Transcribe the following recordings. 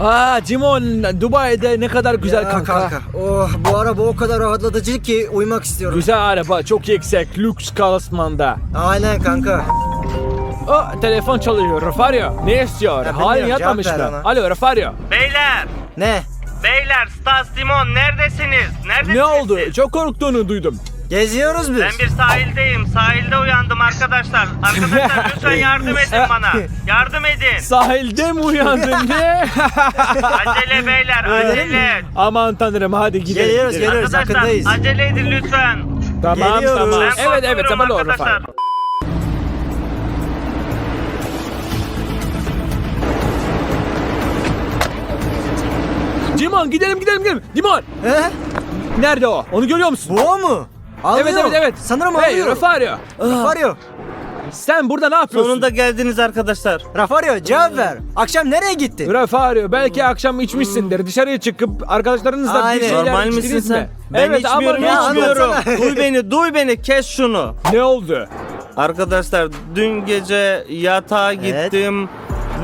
Aa Cimon Dubai'de ne kadar güzel Ya kanka. Oh bu araba o kadar rahatlatıcı ki uyumak istiyorum. Güzel araba çok yüksek lüks klasmanda. Aynen kanka. O telefon çalıyor Rafario. Ne istiyor? Ya bilmiyorum, yatmamış cevap ver mı? ona. Alo Rafario. Beyler, Ne? beyler Stas Simon neredesiniz? Neredesiniz? Ne oldu? siz? Çok korktuğunu duydum. Geziyoruz biz. Ben bir sahildeyim. Sahilde uyandım arkadaşlar. Arkadaşlar lütfen yardım edin bana. Yardım edin. Sahilde mi uyandın ne? Acele beyler, acele. Aman tanrım hadi gidelim. Geliyoruz, gidelim. geliyoruz. Arkadaşlar acele edin lütfen. Tamam Geliyoruz. tamam. Ben Evet evet tamam doğru arkadaşlar. Dimon gidelim gidelim gidelim. Dimon He? nerede o? Onu görüyor musun? Bu o mu? Alıyor. Evet evet evet. Sanırım hey, alıyor. Rafario. Rafario. Sen burada ne yapıyorsun? Sonunda geldiniz arkadaşlar. Rafario cevap ver. Akşam nereye gitti? Rafario belki akşam içmişsindir. Dışarıya çıkıp arkadaşlarınızla bir Aynen. şeyler Normal misin içtiniz mi? sen? Ben evet içmiyorum, ama içmiyorum. anlatsana. duy beni, duy beni. Kes şunu. Ne oldu? Arkadaşlar dün gece yatağa Evet. gittim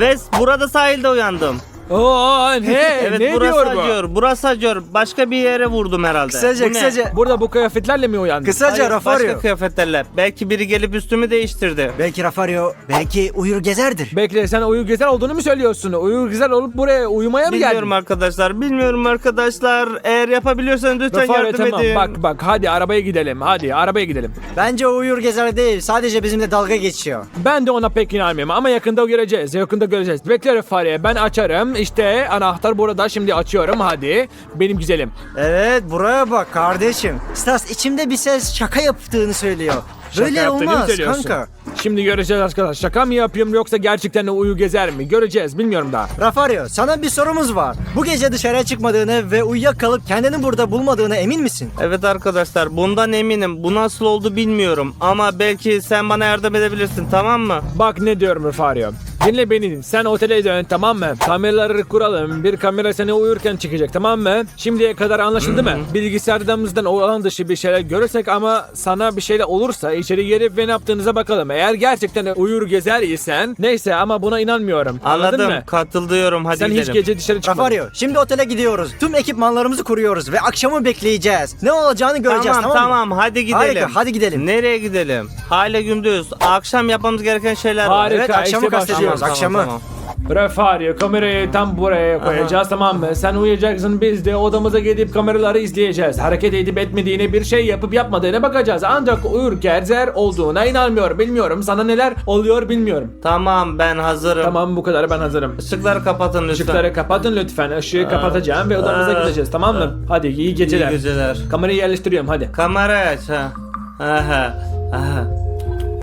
ve burada sahilde uyandım. Oo ne? Evet ne burası diyor bu? acıyor, burası acıyor. Başka bir yere vurdum herhalde. Kısaca Bu ne? kısaca. Burada bu kıyafetlerle mi uyandın? Kısaca Hayır, Rafario. Başka kıyafetlerle. Belki biri gelip üstümü değiştirdi. Belki Rafario belki uyur gezerdir. Bekle sen uyu güzel olduğunu mu söylüyorsun? Uyu güzel olup buraya uyumaya mı Bilmiyorum geldin? arkadaşlar, bilmiyorum arkadaşlar. Eğer yapabiliyorsanız lütfen Rafario yardım tamam edin. bak bak hadi arabaya gidelim. Hadi arabaya gidelim. Bence o uyur gezer değil. Sadece bizimle dalga geçiyor. Ben de ona pek inanmıyorum ama yakında göreceğiz. Yakında göreceğiz. Bekle Rafario ben açarım. İşte anahtar burada şimdi açıyorum hadi. Benim güzelim. Evet buraya bak kardeşim. Stas içimde bir ses şaka yaptığını söylüyor. Şaka Böyle yaptığını mı olmaz söylüyorsun? kanka. Şimdi göreceğiz arkadaşlar. Şaka mı yapıyorum yoksa gerçekten de uyu gezer mi? Göreceğiz bilmiyorum daha. Rafario sana bir sorumuz var. Bu gece dışarıya çıkmadığını ve uyuyakalıp kendini burada bulmadığına emin misin? Evet arkadaşlar, bundan eminim. Bu nasıl oldu bilmiyorum. Ama belki sen bana yardım edebilirsin, tamam mı? Bak ne diyorum Rafario. Dinle beni. Sen otele dön tamam mı? Kameraları kuralım. Bir kamera seni uyurken çıkacak tamam mı? Şimdiye kadar anlaşıldı mı? Bilgisayarımızdan olan dışı bir şeyler görürsek ama sana bir şeyler olursa içeri girip ve ne yaptığınıza bakalım. Eğer gerçekten uyur gezer isen neyse ama buna inanmıyorum. Anladın Anladım, mı? katılıyorum. Hadi Sen gidelim. hiç gece dışarı çıkmadın. Rafario şimdi otele gidiyoruz. Tüm ekipmanlarımızı kuruyoruz ve akşamı bekleyeceğiz. Ne olacağını göreceğiz Tamam tamam, tamam, mı? hadi gidelim. Harika, hadi gidelim. Nereye gidelim? Hala gündüz. Akşam yapmamız gereken şeyler var. Harika Evet, akşamı işte kastediyoruz, başlıyoruz. akşamı. Rafario kamerayı tam buraya koyacağız tamam mı? Sen uyuyacaksın biz de odamıza gidip kameraları izleyeceğiz. Hareket edip etmediğini bir şey yapıp yapmadığına bakacağız. Ancak uyur gezer olduğuna inanmıyorum. Bilmiyorum sana neler oluyor bilmiyorum. Tamam ben hazırım. Tamam bu kadar ben hazırım. Işıkları kapatın lütfen. Işıkları kapatın lütfen. Işığı kapatacağım ve odamıza Aa. gideceğiz tamam mı? Hadi iyi geceler. İyi geceler. Kamerayı yerleştiriyorum hadi. Kamerayı aç ha. Aha. Aha.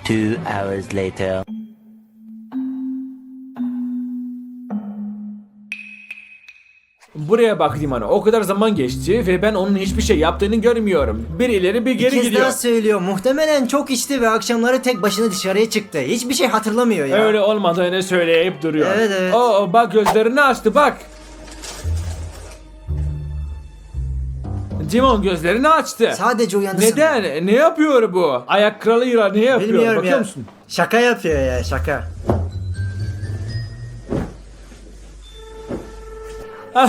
Two hours later. Buraya bak Dimano. O kadar zaman geçti ve ben onun hiçbir şey yaptığını görmüyorum. Bir ileri bir geri kez gidiyor. daha söylüyor. Muhtemelen çok içti ve akşamları tek başına dışarıya çıktı. Hiçbir şey hatırlamıyor ya. Öyle olmadığını söyleyip duruyor. Evet, evet. Oo, bak gözlerini açtı bak. Dimon gözlerini açtı. Sadece uyandı. Neden? Ne yapıyor bu? Ayak kralıyla ne yapıyor? Bilmiyorum Bakıyor ya. musun? Şaka yapıyor ya şaka.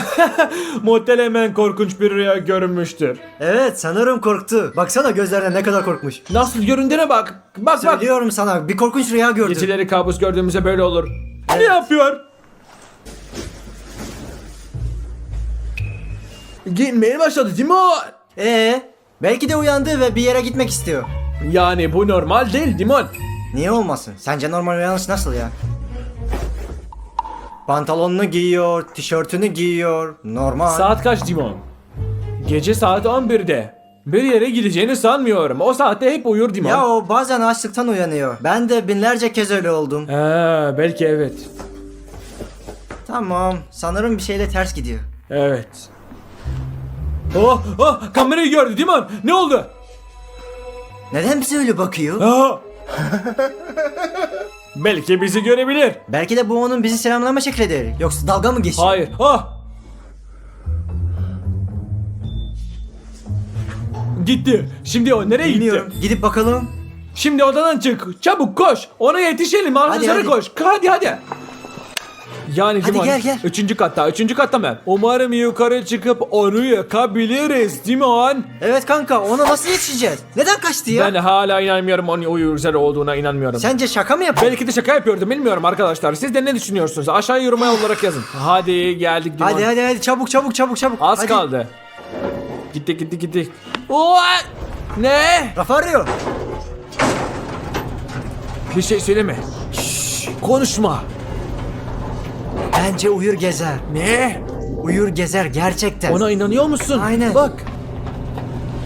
Muhtemelen korkunç bir rüya görünmüştür. Evet sanırım korktu. Baksana gözlerine ne kadar korkmuş. Nasıl göründüğüne bak. Bak bak. Söylüyorum sana bir korkunç rüya gördüm. Geceleri kabus gördüğümüzde böyle olur. Ne yapıyor? Gitmeye başladı Dimon. Ee, belki de uyandı ve bir yere gitmek istiyor. Yani bu normal değil Dimon. Niye olmasın? Sence normal uyanış nasıl ya? Pantolonunu giyiyor, tişörtünü giyiyor. Normal. Saat kaç Dimon? Gece saat 11'de. Bir yere gideceğini sanmıyorum. O saatte hep uyur Dimon. Ya o bazen açlıktan uyanıyor. Ben de binlerce kez öyle oldum. Ha, belki evet. Tamam. Sanırım bir şeyle ters gidiyor. Evet. Oh, oh, kamerayı gördü Dimon. Ne oldu? Neden bize öyle bakıyor? Aa! belki bizi görebilir. Belki de bu onun bizi selamlama şeklidir. Yoksa dalga mı geçiyor? Hayır. Ah! Gitti. Şimdi o nereye Bilmiyorum. gitti? Gidip bakalım. Şimdi odadan çık. Çabuk koş. Ona yetişelim. Asansöre hadi. koş. Hadi hadi. Yani Hadi gel, gel. Üçüncü katta, üçüncü katta mı? Umarım yukarı çıkıp onu yakabiliriz Dimon. Evet kanka ona nasıl yetişeceğiz? Neden kaçtı ya? Ben hala inanmıyorum onun uyur üzeri olduğuna inanmıyorum. Sence şaka mı yapıyor? Belki de şaka yapıyordum bilmiyorum arkadaşlar. Siz de ne düşünüyorsunuz? Aşağı yoruma olarak yazın. Hadi geldik Dimon. Hadi hadi hadi çabuk çabuk çabuk çabuk. Az hadi. kaldı. Gitti gitti gitti. What? Ne? Rafario. Bir şey söyleme. Şşş, konuşma. Bence uyur gezer. Ne? Uyur gezer gerçekten. Ona inanıyor musun? Aynen. Bak.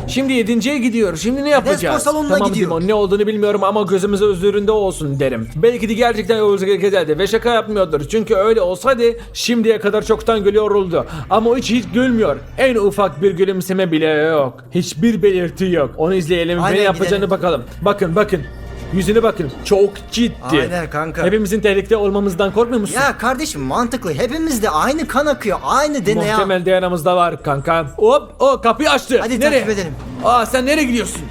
Şimdi yedinciye gidiyor. Şimdi ne yapacağız? spor salonuna tamam gidiyor. Dimon ne olduğunu bilmiyorum ama gözümüz üzerinde olsun derim. Belki de gerçekten Oğuz gezerdi ve şaka yapmıyordur. Çünkü öyle olsaydı şimdiye kadar çoktan gülüyordu. Ama o hiç hiç gülmüyor. En ufak bir gülümseme bile yok. Hiçbir belirti yok. Onu izleyelim Aynen, ve ne yapacağını gidelim. bakalım. Bakın bakın. Yüzüne bakın. Çok ciddi. Aynen kanka. Hepimizin tehlikede olmamızdan korkmuyor musun? Ya kardeşim mantıklı. Hepimizde aynı kan akıyor. Aynı DNA. Muhtemel dayanımızda var kanka. Hop o kapıyı açtı. Hadi nereye? takip edelim. Aa sen nereye gidiyorsun?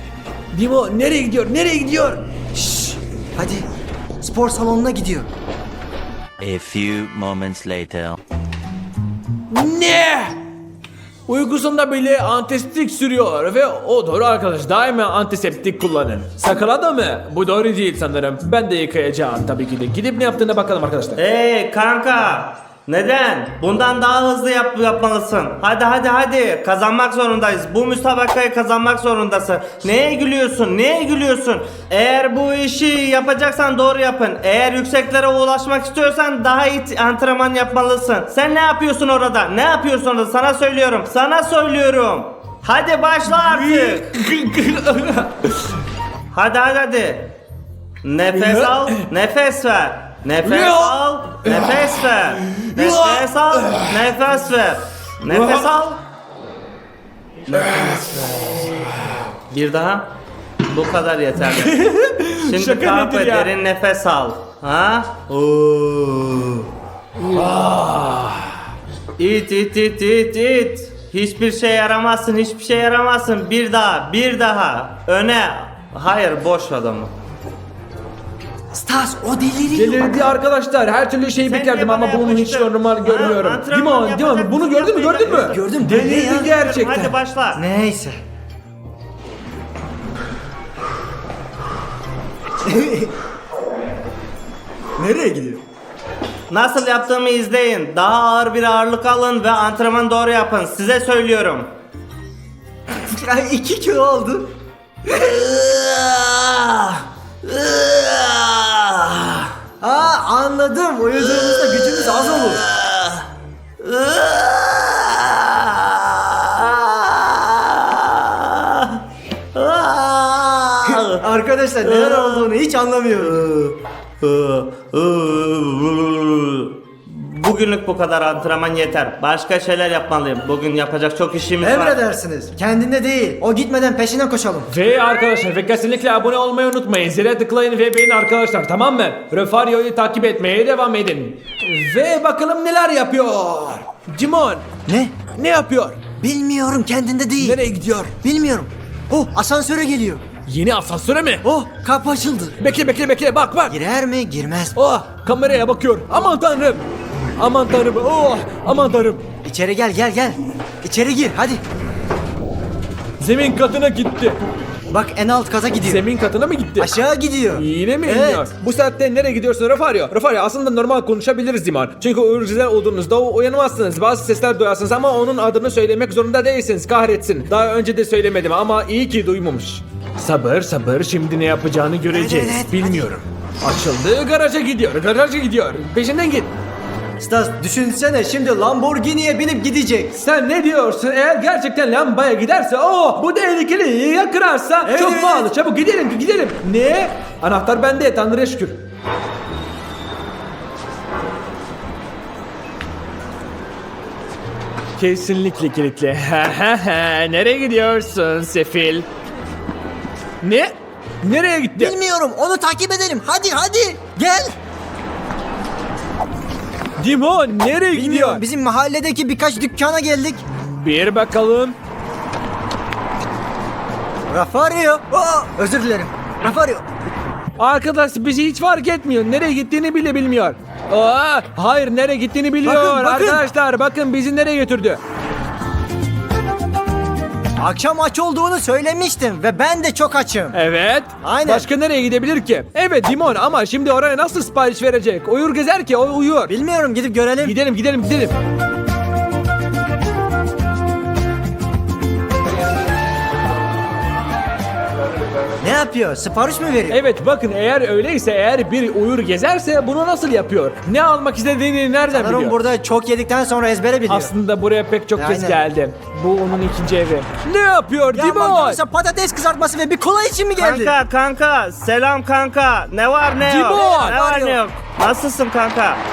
Dimo nereye gidiyor? Nereye gidiyor? Şşş. Hadi. Spor salonuna gidiyor. A few moments later. Ne? Uykusunda bile antiseptik sürüyor ve o doğru arkadaş daima antiseptik kullanın. Sakala mı? Bu doğru değil sanırım. Ben de yıkayacağım tabii ki de. Gidip ne yaptığına bakalım arkadaşlar. Hey kanka. Neden? Bundan daha hızlı yap yapmalısın. Hadi hadi hadi. Kazanmak zorundayız. Bu müsabakayı kazanmak zorundasın. Neye gülüyorsun? Neye gülüyorsun? Eğer bu işi yapacaksan doğru yapın. Eğer yükseklere ulaşmak istiyorsan daha iyi antrenman yapmalısın. Sen ne yapıyorsun orada? Ne yapıyorsun orada? Sana söylüyorum. Sana söylüyorum. Hadi başla artık. hadi hadi hadi. Nefes al, nefes ver. Nefes al, nefes ver. Nefes al, nefes ver. Nefes al. Nefes ver. Bir daha. Bu kadar yeterli. Şimdi Şaka kalk nedir ya? derin nefes al. Ha? Oo. İt it it it it. Hiçbir şey yaramazsın, hiçbir şey yaramazsın. Bir daha, bir daha. Öne. Hayır, boş adamı. Stas o deliriyor. Delirdi arkadaşlar. Her türlü şeyi Sen beklerdim ama bunu hiç normal Ha, görmüyorum. antrenman yapacak Dimon bunu gördün mü? Gördün mü? Gördüm, bu ne Delirdi ya? gerçekten. Hadi başla. Neyse. Nereye gidiyor? Nasıl yaptığımı izleyin. Daha ağır bir ağırlık alın ve antrenman doğru yapın. Size söylüyorum. Ya iki kilo oldu. Aa anladım. Uyuduğumuzda gücümüz az olur. Arkadaşlar neler olduğunu hiç anlamıyorum. Bugünlük bu kadar antrenman yeter. Başka şeyler yapmalıyım. Bugün yapacak çok işimiz var. Emredersiniz. Kendinde değil. O gitmeden peşine koşalım. Ve arkadaşlar ve kesinlikle abone olmayı unutmayın. Zile tıklayın ve beğenin arkadaşlar tamam mı? Refario'yu takip etmeye devam edin. Ve bakalım neler yapıyor. Cimon Ne? ne yapıyor? Bilmiyorum kendinde değil. Nereye gidiyor? Bilmiyorum. Oh asansöre geliyor. Yeni asansöre mi? Oh kapı açıldı. Bekle bekle bekle bak bak. Girer mi girmez mi? Oh kameraya bakıyor. Aman tanrım. Aman tanrım. Oh aman tanrım. İçeri gel gel gel. İçeri gir hadi. Zemin katına gitti. Bak en alt kaza gidiyor. Zemin katına mı gitti? Aşağı gidiyor. Yine mi Evet. iniyor? Bu saatte nereye gidiyorsun Rafario? Rafario aslında normal konuşabiliriz Diman. Çünkü uyurcular olduğunuzda o uyanamazsınız. Bazı sesler duyarsınız ama onun adını söylemek zorunda değilsiniz. Kahretsin. Daha önce de söylemedim ama iyi ki duymamış. Sabır sabır şimdi ne yapacağını göreceğiz. Evet, evet, Bilmiyorum. Açıldı garaja gidiyor. Garaja gidiyor. Peşinden git. Stas düşünsene şimdi Lamborghini'ye binip gidecek. Sen ne diyorsun? Eğer gerçekten lambaya giderse o bu tehlikeli ya kırarsa Evet, çok pahalı. Çabuk gidelim gidelim. Ne? Anahtar bende Tanrı'ya şükür. Kesinlikle kilitli. Nereye gidiyorsun Sefil? Ne? Nereye gitti? Bilmiyorum onu takip edelim. Hadi hadi gel. Dimon nereye gidiyor? Bilmiyorum bizim mahalledeki birkaç dükkana geldik. Bir bakalım. Rafario. Oh, özür dilerim. Rafario. Arkadaş bizi hiç fark etmiyor. Nereye gittiğini bile bilmiyor. Aa, hayır nereye gittiğini biliyor. Bakın, bakın. Arkadaşlar bakın bizi nereye götürdü. Akşam aç olduğunu söylemiştim ve ben de çok açım. Evet. Aynen. Başka nereye gidebilir ki? Evet Dimon ama şimdi oraya nasıl sipariş verecek? Uyur gezer ki o uyuyor. Bilmiyorum gidip görelim. Gidelim gidelim gidelim. Yapıyor? Sipariş mi veriyor? Evet bakın eğer öyleyse eğer bir uyur gezerse bunu nasıl yapıyor? Ne almak istediğini nereden Sanırım biliyor? burada çok yedikten sonra ezbere biliyor. Aslında buraya pek çok kez Aynen. geldi. Bu onun ikinci evi. Ne yapıyor ya Dimon? McDonald's'a patates kızartması ve bir kola için mi geldi? Kanka kanka selam kanka. Ne var ne yok? Cibon! Ne var ne yok? Nasılsın kanka?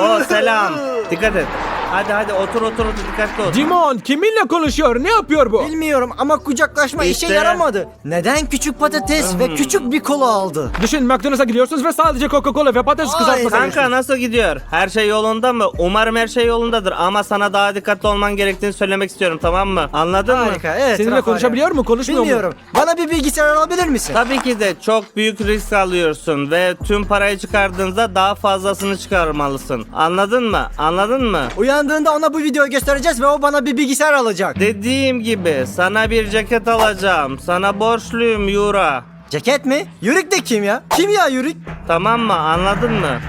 O selam. Dikkat et. Hadi hadi otur otur otur dikkatli ol. Dimon kiminle konuşuyor? Ne yapıyor bu? Bilmiyorum ama kucaklaşma İşte. işe yaramadı. Neden küçük patates ve küçük bir kola aldı? Düşün McDonald's'a gidiyorsunuz ve sadece Coca-Cola ve patates Ay, kızartması Kanka nasıl gidiyor? Her şey yolunda mı? Umarım her şey yolundadır ama sana daha dikkatli olman gerektiğini söylemek istiyorum tamam mı? Anladın mı? Harika evet. Seninle Rafael. konuşabiliyor mu, konuşmuyor mu? Bilmiyorum. Bana bir bilgisayar alabilir misin? Tabii ki de çok büyük risk alıyorsun ve tüm parayı çıkardığında daha fazlasını çıkarmalısın. Anladın mı? Anladın mı? Uyandığında ona bu videoyu göstereceğiz ve o bana bir bilgisayar alacak. Dediğim gibi sana bir ceket alacağım. Sana borçluyum Yura. Ceket mi? Yürük de kim ya? Kim ya Yürük? Tamam mı? Anladın mı?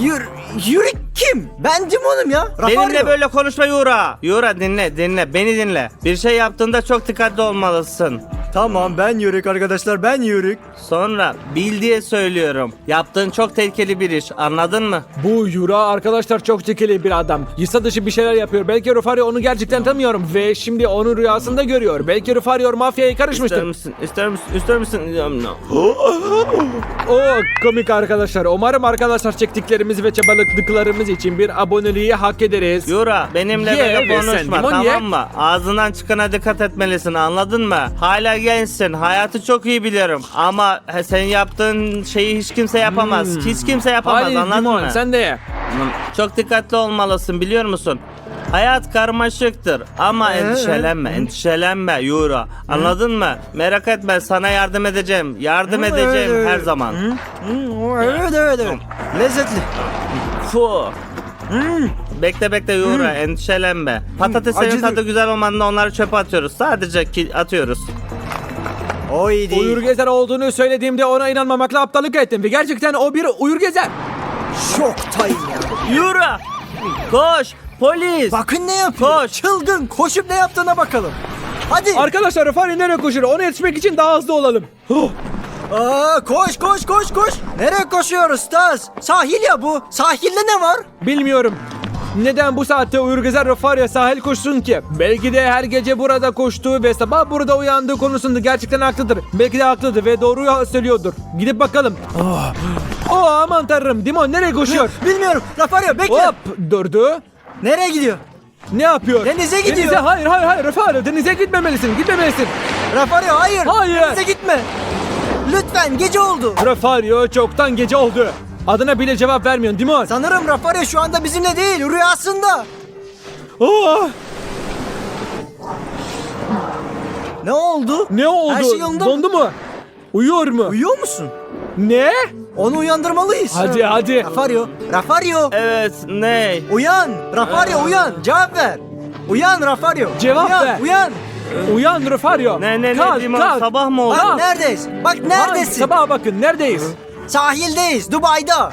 Yür Yürük kim? Ben Dimon'um ya. Rafario. Benimle böyle konuşma Yura. Yura dinle dinle beni dinle. Bir şey yaptığında çok dikkatli olmalısın. Tamam ben Yürük arkadaşlar ben Yürük. Sonra bil diye söylüyorum. Yaptığın çok tehlikeli bir iş. Anladın mı? Bu Yura arkadaşlar çok tekeli bir adam. Yasa dışı bir şeyler yapıyor. Belki Rufario onu gerçekten tanımıyorum ve şimdi onu rüyasında görüyor. Belki Rufario mafyaya İster karışmıştır. misin? İster misin? İster misin? No. O komik arkadaşlar. Umarım arkadaşlar çektiklerimiz ve çabaladıklarımız için bir aboneliği hak ederiz. Yura benimle Ye böyle ve sen konuşma limon tamam ye. mı? Ağzından çıkana dikkat etmelisin anladın mı? Hala gençsin hayatı çok iyi biliyorum ama he, senin yaptığın şeyi hiç kimse yapamaz. Hiç kimse yapamaz Hadi anladın Dimon mı? sen de ye. Çok dikkatli olmalısın biliyor musun? Hayat karmaşıktır ama Ee, endişelenme, endişelenme Yura. Anladın mı? Merak etme sana yardım edeceğim. Yardım edeceğim evet, evet. her zaman. Evet evet evet. Lezzetli. Fu. Bekle bekle Yura endişelenme. Patateslerin acıdı. tadı güzel olmadığında onları çöpe atıyoruz. Sadece ki atıyoruz. O iyi değil. Uyur gezer olduğunu söylediğimde ona inanmamakla aptallık ettim ve gerçekten o bir uyur gezer. Şoktayım ya. Yura! Koş! Polis! Bakın ne yapıyor. Koş. Çılgın koşup ne yaptığına bakalım. Hadi. Arkadaşlar Rufario nereye koşuyor? Ona yetişmek için daha hızlı olalım. Huh. Aa, koş koş koş koş. Nereye koşuyoruz Stas? Sahil ya bu. Sahilde ne var? Bilmiyorum. Neden bu saatte uyur gezer Rufario sahil koşsun ki? Belki de her gece burada koştuğu ve sabah burada uyandığı konusunda gerçekten haklıdır. Belki de haklıdır ve doğruyu söylüyordur. Gidip bakalım. Oh, oh aman tanrım. Dimon nereye koşuyor? Bilmiyorum. Rafario bekle. Hop durdu. Nereye gidiyor? Ne yapıyor? Denize gidiyor. Denize hayır hayır hayır Rufario denize gitmemelisin gitmemelisin. Rafario hayır. Hayır. Denize gitme. Lütfen gece oldu. Rufario çoktan gece oldu. Adına bile cevap vermiyorsun Dimon. Sanırım Rafario şu anda bizimle değil rüyasında. Oh, Ne oldu? ne oldu? Her şey yolunda mı? Dondu mu? Uyuyor mu? Uyuyor musun? ne? Onu uyandırmalıyız. Hadi hadi. Rafario, Rafario. Evet ne? Uyan. Rafario uyan. Cevap ver. Uyan Rafario. Cevap uyan, ver. Uyan. Uyan Rufario. Ne ne ne Kalk, Dimon kalk. sabah mı oldu? Bak neredeyiz? Bak neredesin? Sabaha bakın neredeyiz? Sahildeyiz. Dubai'da.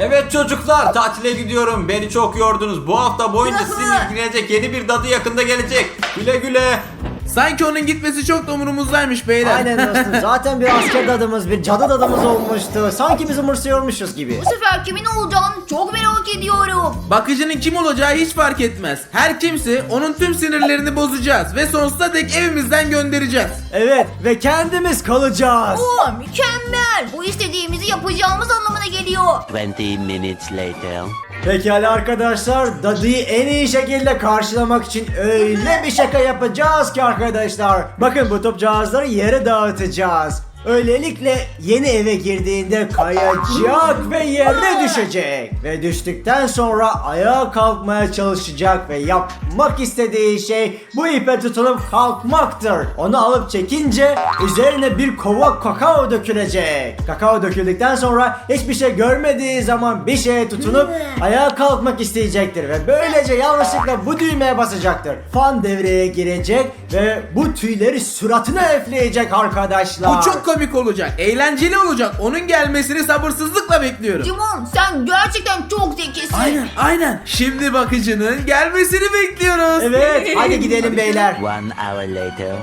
Evet çocuklar tatile gidiyorum. Beni çok yordunuz. Bu hafta boyunca sizinle ilgilenecek yeni bir dadı yakında gelecek. Güle güle. Sanki onun gitmesi çok da umurumuzdaymış beyler. Aynen dostum. Zaten bir asker dadımız, bir cadı dadımız olmuştu. Sanki biz umursuyormuşuz gibi. Bu sefer kimin olacağını çok merak ediyorum. Bakıcının kim olacağı hiç fark etmez. Her kimse onun tüm sinirlerini bozacağız ve sonsuza dek evimizden göndereceğiz. Evet ve kendimiz kalacağız. Oo mükemmel. Bu istediğimizi yapacağımız anlamına geliyor. 20 minutes later. Pekala arkadaşlar, dadıyı en iyi şekilde karşılamak için öyle bir şaka yapacağız ki arkadaşlar. Bakın bu top cihazları yere dağıtacağız. Öylelikle yeni eve girdiğinde kayacak ve yere düşecek. Ve düştükten sonra ayağa kalkmaya çalışacak ve yapmak istediği şey bu ipe tutunup kalkmaktır. Onu alıp çekince üzerine bir kova kakao dökülecek. Kakao döküldükten sonra hiçbir şey görmediği zaman bir şeye tutunup ayağa kalkmak isteyecektir ve böylece yanlışlıkla bu düğmeye basacaktır. Fan devreye girecek ve bu tüyleri suratına üfleyecek arkadaşlar. Bu çok komik olacak. Eğlenceli olacak. Onun gelmesini sabırsızlıkla bekliyorum. Timon sen gerçekten çok zekisin. Aynen aynen. Şimdi bakıcının gelmesini bekliyoruz. Evet, hadi gidelim beyler. One hour later.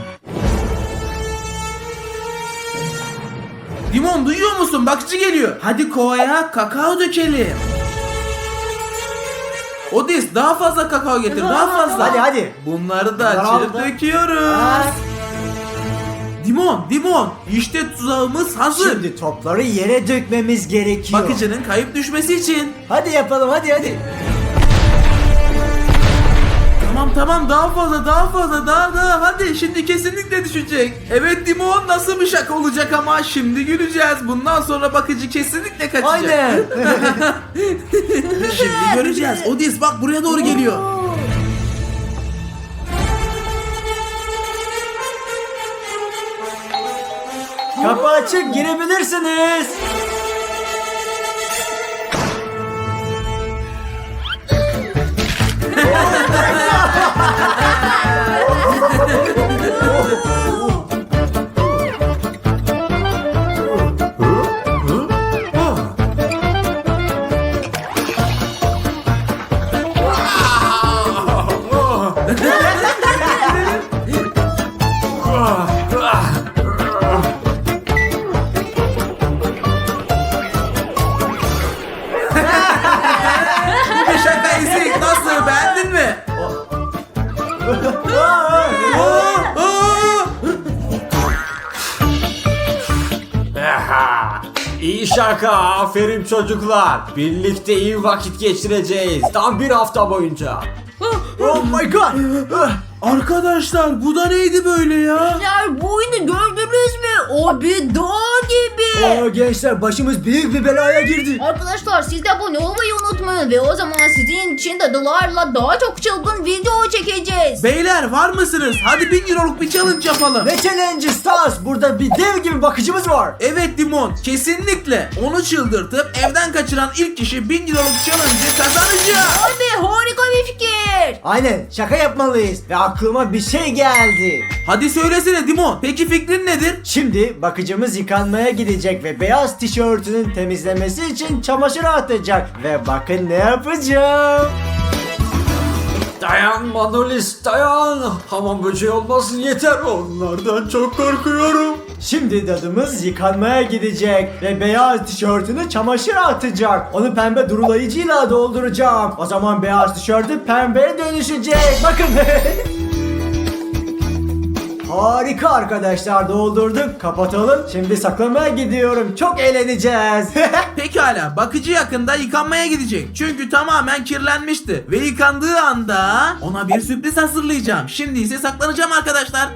Dimon duyuyor musun? Bakıcı geliyor. Hadi kovaya kakao dökelim. Odis daha fazla kakao getir. Daha fazla. Hadi hadi. Bunları da Bravo. açıp döküyoruz. Ha, Dimon, Dimon. İşte tuzağımız hazır. Şimdi topları yere dökmemiz gerekiyor. Bakıcının kayıp düşmesi için. Hadi yapalım hadi hadi. Tamam tamam daha fazla daha fazla daha daha hadi şimdi kesinlikle düşecek. Evet Dimon nasıl bir şaka olacak ama şimdi güleceğiz. Bundan sonra bakıcı kesinlikle kaçacak. Aynen. Şimdi göreceğiz. Odis bak buraya doğru geliyor. Kapı açık girebilirsiniz. İyi şaka. Aferin çocuklar. Birlikte iyi vakit geçireceğiz. Tam bir hafta boyunca. Oh my god. Arkadaşlar bu da neydi böyle ya? Gençler bu oyunu gördünüz mü? O bir dağ gibi. Aa, gençler başımız büyük bir belaya girdi. Arkadaşlar siz de abone olmayı unutmayın ve o zaman sizin için dadılarla daha çok çılgın video çekeceğiz. Beyler var mısınız? Hadi bin euroluk bir challenge yapalım. Ne challenge Stars? Burada bir dev gibi bakıcımız var. Evet Dimon kesinlikle onu çıldırtıp evden kaçıran ilk kişi 1000 euroluk challenge'ı kazanacak. Abi harika bir fikir. Aynen şaka yapmalıyız ve aklıma bir şey geldi. Hadi söylesene Dimon. Peki fikrin nedir? Şimdi bakıcımız yıkanmaya gidecek ve beyaz tişörtünün temizlemesi için çamaşır atacak. Ve bakın ne yapacağım. Dayan Manolis dayan. Hamam böceği olmasın yeter. Onlardan çok korkuyorum. Şimdi dadımız yıkanmaya gidecek ve beyaz tişörtünü çamaşıra atacak. Onu pembe durulayıcıyla dolduracağım. O zaman beyaz tişörtü pembeye dönüşecek. Bakın. Harika arkadaşlar doldurduk. Kapatalım. Şimdi saklamaya gidiyorum. Çok eğleneceğiz. Pekala bakıcı yakında yıkanmaya gidecek. Çünkü tamamen kirlenmişti. Ve yıkandığı anda ona bir sürpriz hazırlayacağım. Şimdi ise saklanacağım arkadaşlar.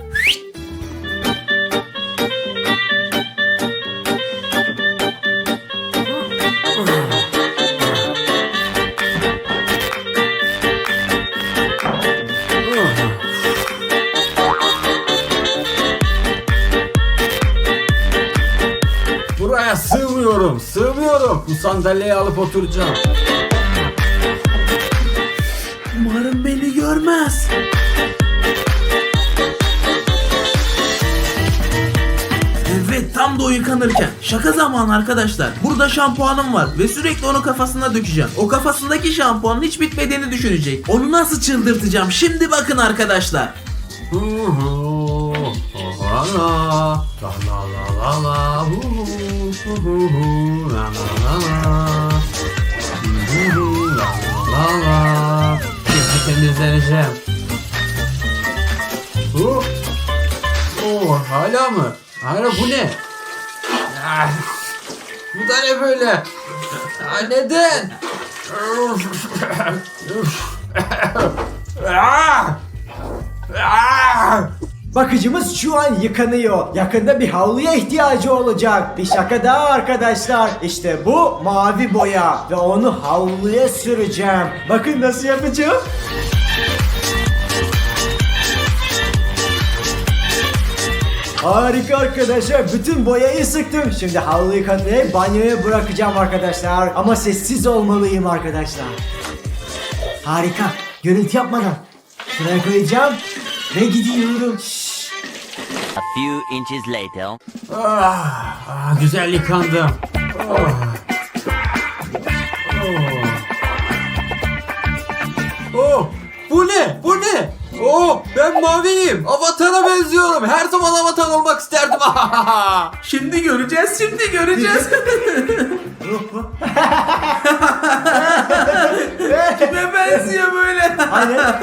Buraya sığmıyorum. Sığmıyorum. Bu sandalyeyi alıp oturacağım. Umarım beni görmez. Evet tam da o yıkanırken. Şaka zamanı arkadaşlar. Burada şampuanım var ve sürekli onu kafasına dökeceğim. O kafasındaki şampuanın hiç bitmediğini düşünecek. Onu nasıl çıldırtacağım? Şimdi bakın arkadaşlar. La la. La la la la la. Şimdi temizleneceğim. Oo, hala mı? Hala bu ne? Ah, Bu da ne böyle? Ah, neden? Bakıcımız şu an yıkanıyor. Yakında bir havluya ihtiyacı olacak. Bir şaka daha arkadaşlar. İşte bu mavi boya. Ve onu havluya süreceğim. Bakın nasıl yapacağım. Harika arkadaşlar. Bütün boyayı sıktım. Şimdi havluyu katlayıp banyoya bırakacağım arkadaşlar. Ama sessiz olmalıyım arkadaşlar. Harika. Görüntü yapmadan. Şuraya koyacağım. Ve gidiyorum. Şşş. A few inches later. Ah, ah, güzel yıkandım. Oh. Oh. Oh, bu ne? Bu ne? Oh, ben maviyim. Avatara benziyorum. Her zaman avatar olmak isterdim. Şimdi göreceğiz, şimdi göreceğiz. Kime benziyor böyle? Aynen.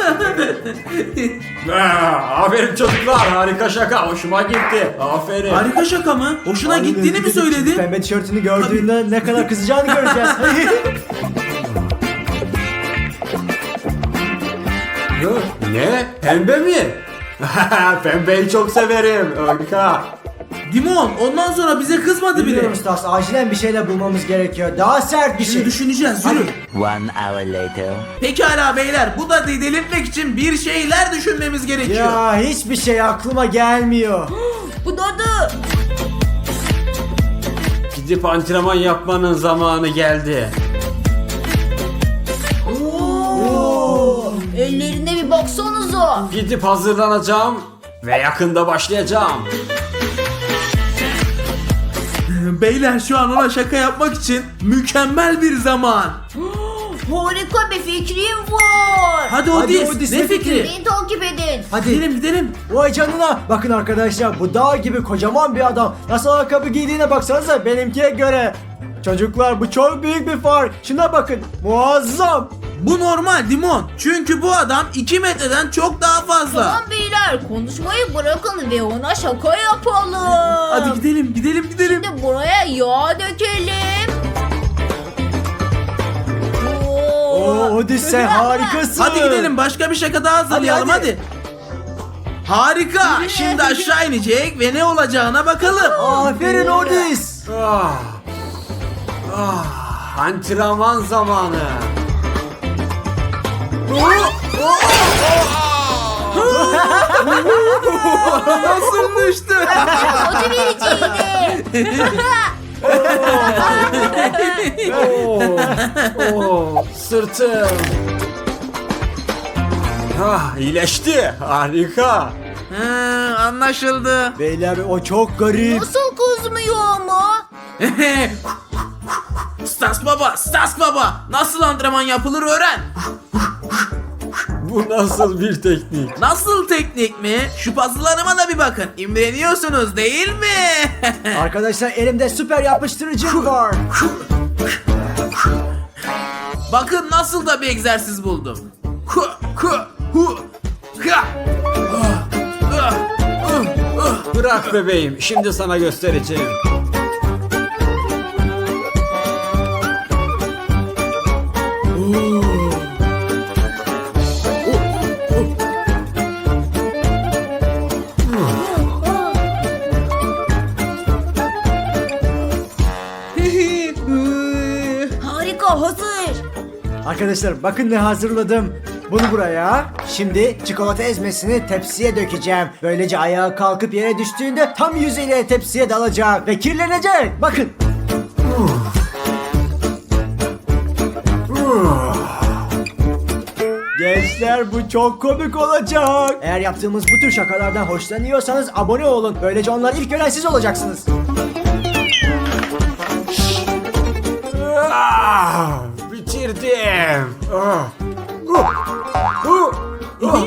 Aferin çocuklar. Harika şaka. Hoşuma gitti. Aferin. Harika şaka mı? Hoşuna Aynen gittiğini mi söyledin? Pembe tişörtünü gördüğünde ne kadar kızacağını göreceğiz. Ne? Pembe mi? Pembeyi çok severim. Harika. Dimon ondan sonra bize kızmadı bile. Biliyorum Stas. Acilen bir şeyler bulmamız gerekiyor. Daha sert bir Şimdi şey. düşüneceğiz yürü. One hour later. Pekala beyler bu da delirtmek için bir şeyler düşünmemiz gerekiyor. Ya hiçbir şey aklıma gelmiyor. Bu dadı. Gidip antrenman yapmanın zamanı geldi. Oo. Ellerine bir baksanıza. Gidip hazırlanacağım ve yakında başlayacağım. Beyler şu an ona şaka yapmak için mükemmel bir zaman. Harika bir fikrim var. Hadi Hadi Odis, Odis, ne ne fikri? Beni takip edin. Hadi. Gidelim gidelim. Vay canına. Bakın arkadaşlar bu dağ gibi kocaman bir adam. Nasıl ayakkabı giydiğine baksanıza benimkiye göre. Çocuklar bu çok büyük bir fark. Şuna bakın. Muazzam. Bu normal Dimon. Çünkü bu adam 2 metreden çok daha fazla. Tamam beyler konuşmayı bırakın ve ona şaka yapalım. Hadi gidelim gidelim gidelim. Şimdi buraya yağ dökelim. Oo. Odis sen harikasın. Hadi gidelim başka bir şaka daha hazırlayalım Hadi, hadi. hadi. Harika. Şimdi aşağı inecek ve ne olacağına bakalım. Aferin Odis. Ah. Ah, antrenman zamanı. Nasıl düştü? Kötü vericiydi. Oh, oh, sırtım. Ah, iyileşti. Harika. Ha, anlaşıldı. Beyler o çok garip. Nasıl kızmıyor ama? Stas baba, Stas baba. Nasıl antrenman yapılır öğren. Bu nasıl bir teknik? Nasıl teknik mi? Şu puzzle'larıma da bir bakın. İmreniyorsunuz değil mi? Arkadaşlar elimde süper yapıştırıcı var. bakın nasıl da bir egzersiz buldum. Ah, ah, ah, ah. Bırak bebeğim, şimdi sana göstereceğim. Arkadaşlar bakın ne hazırladım. Bunu buraya. Şimdi çikolata ezmesini tepsiye dökeceğim. Böylece ayağa kalkıp yere düştüğünde tam yüzüyle tepsiye dalacak ve kirlenecek. Bakın. Gençler bu çok komik olacak. Eğer yaptığımız bu tür şakalardan hoşlanıyorsanız abone olun. Böylece onlar ilk gören siz olacaksınız. Ah, Ah. Ah.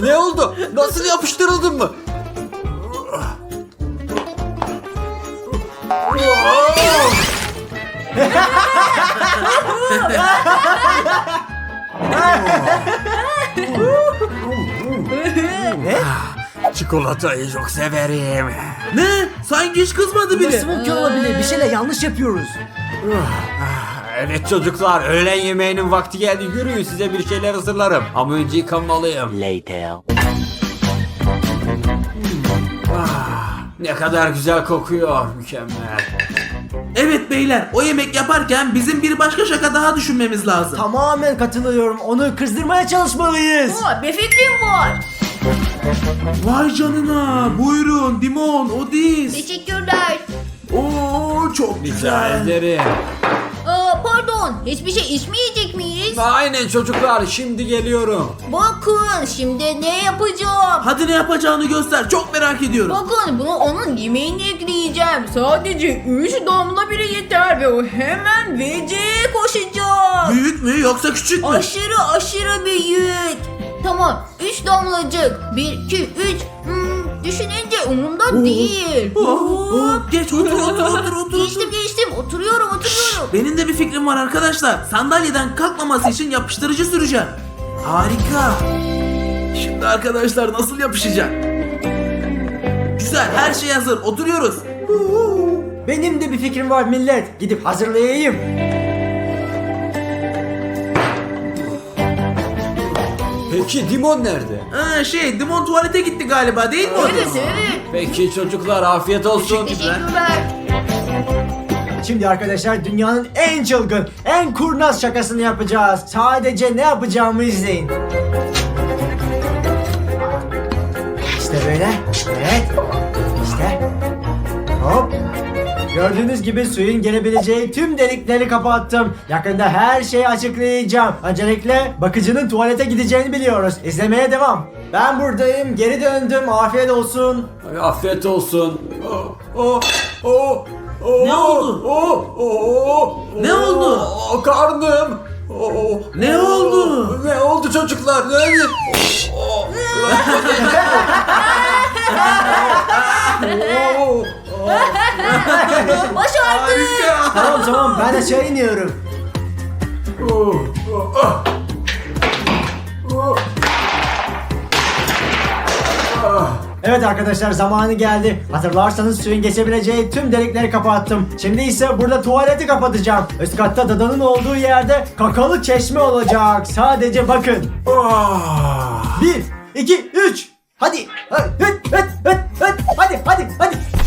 ne oldu? Nasıl yapıştırıldın mı? Çikolatayı çok severim. ne? Sanki hiç kızmadı bile. Nasıl mümkün olabilir? Bir şeyle yanlış yapıyoruz. Evet çocuklar öğlen yemeğinin vakti geldi. Yürüyün size bir şeyler hazırlarım. Ama önce yıkanmalıyım. Later. Ah, ne kadar güzel kokuyor. Mükemmel. Evet beyler o yemek yaparken bizim bir başka şaka daha düşünmemiz lazım. Tamamen katılıyorum. Onu kızdırmaya çalışmalıyız. Aa, bir fikrim var. Vay canına buyurun Dimon Odis. Teşekkürler. Oo çok Rica güzel. ederim. Pardon hiçbir şey içmeyecek miyiz? Aynen çocuklar şimdi geliyorum. Bakın şimdi ne yapacağım? Hadi ne yapacağını göster çok merak ediyorum. Bakın bunu onun yemeğine ekleyeceğim. Sadece 3 damla bile yeter ve o hemen VC'ye koşacak. Büyük mü yoksa küçük mü? Aşırı aşırı büyük. Tamam 3 damlacık. 1, 2, 3. Hmm, düşününce umurumda değil. Oo, oo, geç otur otur otur otur. Geçtim geçtim oturuyorum oturuyorum. Benim de bir fikrim var arkadaşlar. Sandalyeden kalkmaması için yapıştırıcı süreceğim. Harika. Şimdi arkadaşlar nasıl yapışacak? Güzel her şey hazır. Oturuyoruz. Benim de bir fikrim var millet. Gidip hazırlayayım. Peki Dimon nerede? Ha, şey Dimon tuvalete gitti galiba değil mi Evet Odis? evet. Peki çocuklar afiyet olsun. Teşekkürler. Şimdi arkadaşlar dünyanın en çılgın, en kurnaz şakasını yapacağız. Sadece ne yapacağımı izleyin. İşte böyle. Evet. İşte. Hop. Gördüğünüz gibi suyun gelebileceği tüm delikleri kapattım. Yakında her şeyi açıklayacağım. Öncelikle bakıcının tuvalete gideceğini biliyoruz. İzlemeye devam. Ben buradayım. Geri döndüm. Afiyet olsun. Ay, Afiyet olsun. Oh, oh, oh, oh, Ne oldu? Oh, oh, oh, Ne oldu? Oh, karnım. Oh, Ne oh, oldu? Ne oldu çocuklar? Ne oldu? Oh, oh, Başardık. Tamam tamam ben aşağı iniyorum. Oh, oh, ah. Oh. Ah. Evet arkadaşlar zamanı geldi. Hatırlarsanız suyun geçebileceği tüm delikleri kapattım. Şimdi ise burada tuvaleti kapatacağım. Üst katta dadanın olduğu yerde kakalı çeşme olacak. Sadece bakın. Ah. 1, 2, 3. Hadi. Hadi, hıt, hıt, hıt, hıt. hadi, hadi, hadi.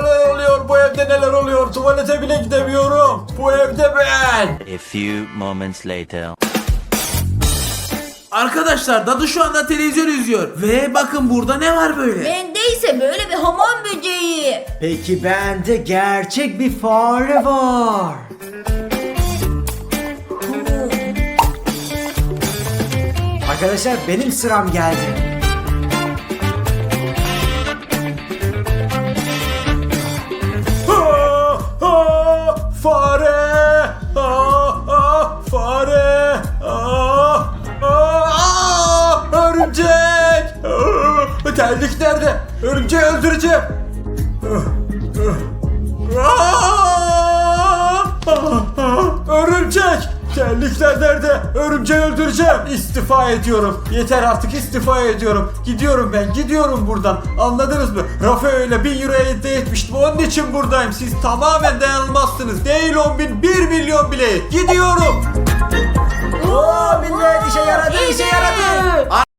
Neler oluyor bu evde neler oluyor tuvalete bile gidemiyorum bu evde ben A few moments later. Arkadaşlar Dadı şu anda televizyon izliyor. Ve bakın burada ne var böyle? Bende ise böyle bir hamam böceği. Peki bende gerçek bir fare var. Arkadaşlar benim sıram geldi. Aa, aa, fare aa, aa, fare aa, aa, örümcek. Aa, terlik nerede? Örümceği öldüreceğim terlikler nerede örümceği öldüreceğim. İstifa ediyorum. Yeter artık istifa ediyorum. Gidiyorum ben gidiyorum buradan. Anladınız mı? Rafael'e 1000 euroya hediye etmiştim. Onun için buradayım. Siz tamamen dayanılmazsınız. Değil 10 bin 1 milyon bile. Gidiyorum. Oo millet işe yaradı işe yaradı.